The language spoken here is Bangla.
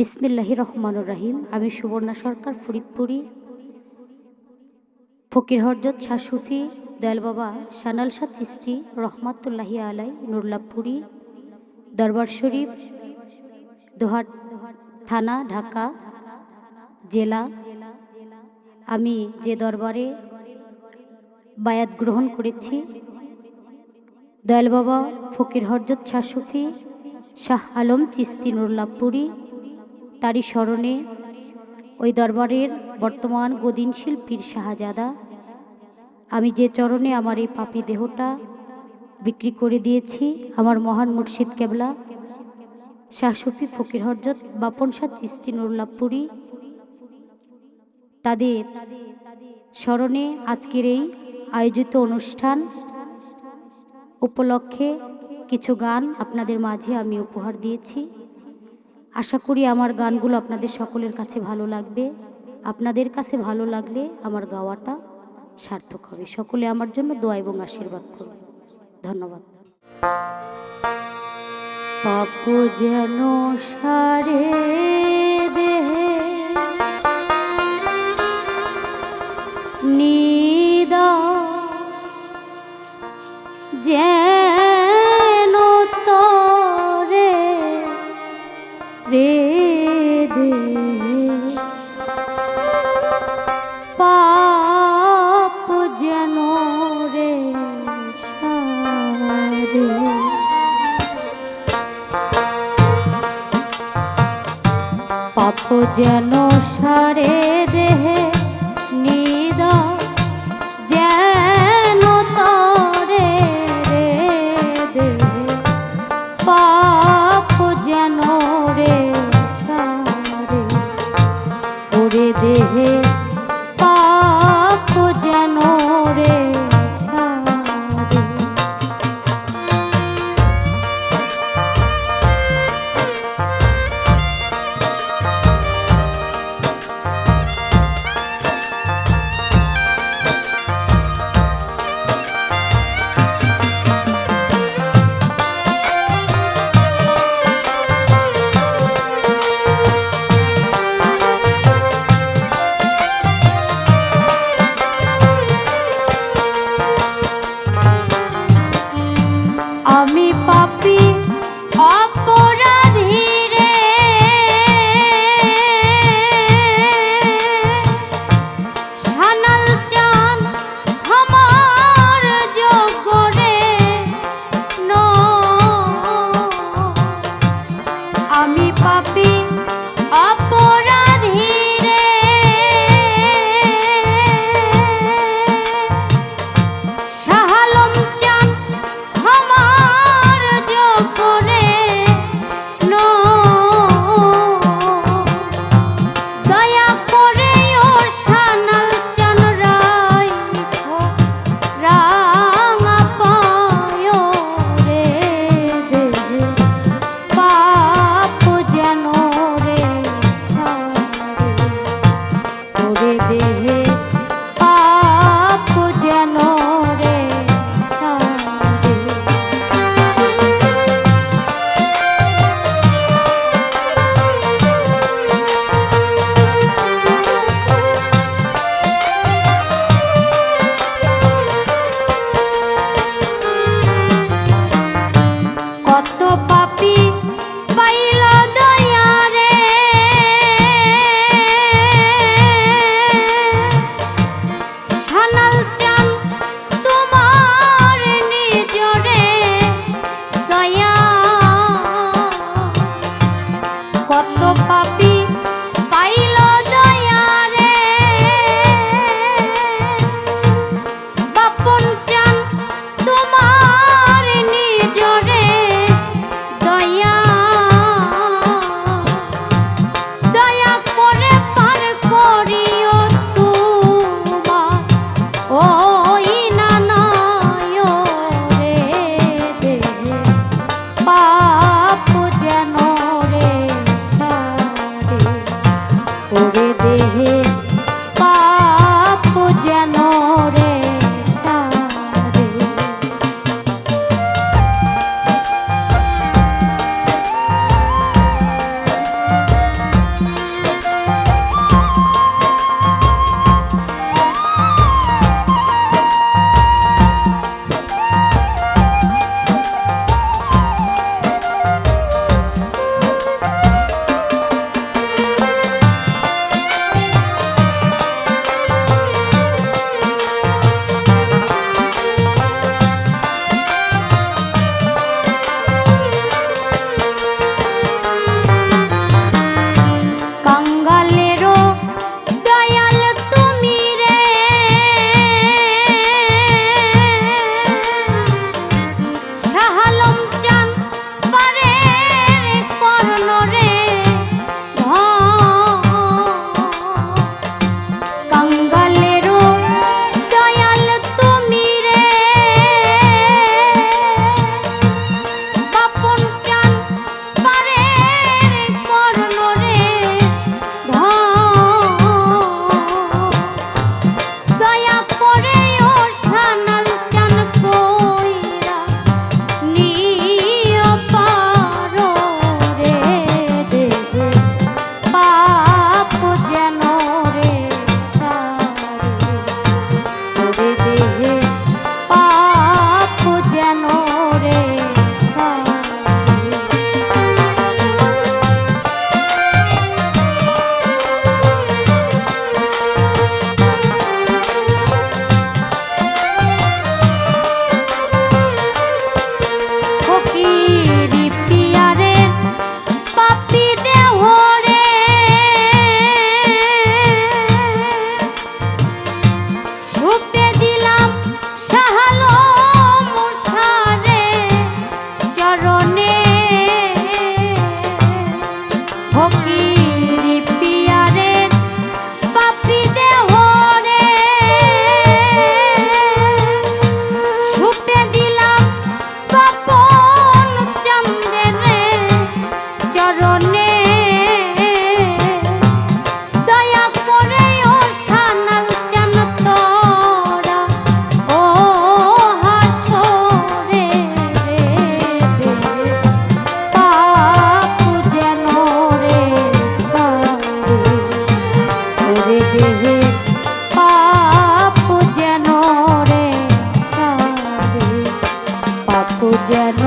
বিসমিল্লাহি রহমানুর রাহিম। আমি সুবর্ণা সরকার, ফরিদপুরি। ফকির হরজত শাহ সুফি, দয়াল বাবা সানাল শাহ চিস্তি, রহমাতুল্লাহি আলাই নুরলাপুরি দরবার শরীফ, দোহার থানা, ঢাকা, জেলা। আমি যে দরবারে বায়াত গ্রহণ করেছি, দয়াল বাবা ফকির হরজত শাহ সুফি, শাহ আলম চিস্তি নুরলাপুরি তারই স্মরণে ওই দরবারের বর্তমান গদিনশীল পীর শাহজাদা, আমি যে চরণে আমার এই পাপি দেহটা বিক্রি করে দিয়েছি, আমার মহান মুর্শিদ কেবলা, শাহ সুফি ফকির হরজত, বাপন শাহ চিস্তি নুরলাপুরি তাদের স্মরণে আজকের এই আয়োজিত অনুষ্ঠান উপলক্ষে কিছু গান আপনাদের মাঝে আমি উপহার দিয়েছি। আশা করি আমার গানগুলো আপনাদের সকলের কাছে ভালো লাগবে। আপনাদের কাছে ভালো লাগলে আমার গাওয়াটা সার্থক হবে। সকলে আমার জন্য দোয়া এবং আশীর্বাদ করবে ধন্যবাদ। পাপ যেন সারে দেহে নিদা যেন সারে দেহে পাপি Yeah.